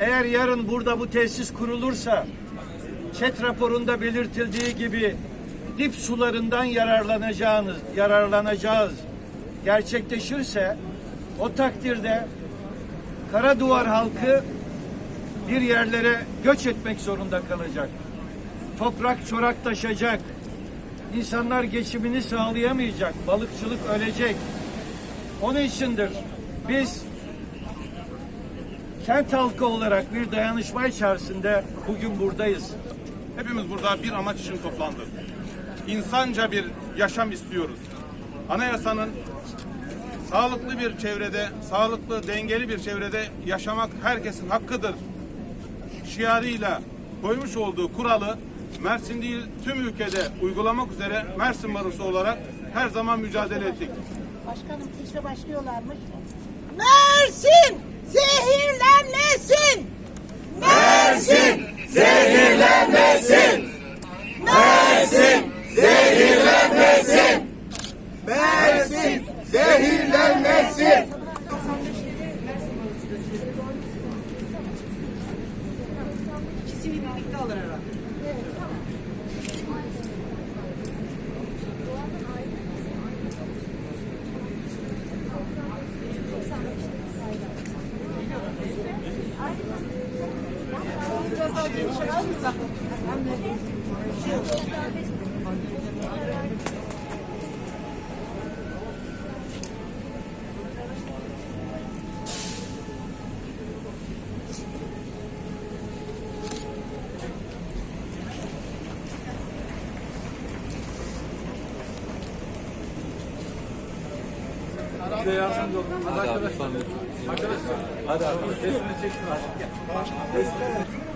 Eğer yarın burada bu tesis kurulursa ÇED raporunda belirtildiği gibi dip sularından yararlanacağınız, yararlanacağız gerçekleşirse o takdirde Kara Duvar halkı bir yerlere göç etmek zorunda kalacak. Toprak çoraklaşacak. İnsanlar geçimini sağlayamayacak. Balıkçılık ölecek. Onun içindir biz kent halkı olarak bir dayanışma içerisinde bugün buradayız. Hepimiz burada bir amaç için toplandık. İnsanca bir yaşam istiyoruz. Anayasanın sağlıklı bir çevrede, sağlıklı, dengeli bir çevrede yaşamak herkesin hakkıdır. Şiarıyla koymuş olduğu kuralı Mersin değil tüm ülkede uygulamak üzere Mersin Barosu olarak her zaman mücadele ettik. Başkanım seçime başlıyorlarmış. Mersin zehirlenmesin. Mersin zehirlenmesin. Mersin zehirlenmesin. Mersin zehirlenmesin. Biraz daha? Bize yardımcı olun. Hadi arkadaşlar. Arkadaşlar. Hadi arkadaşlar. Resmini çeksin artık.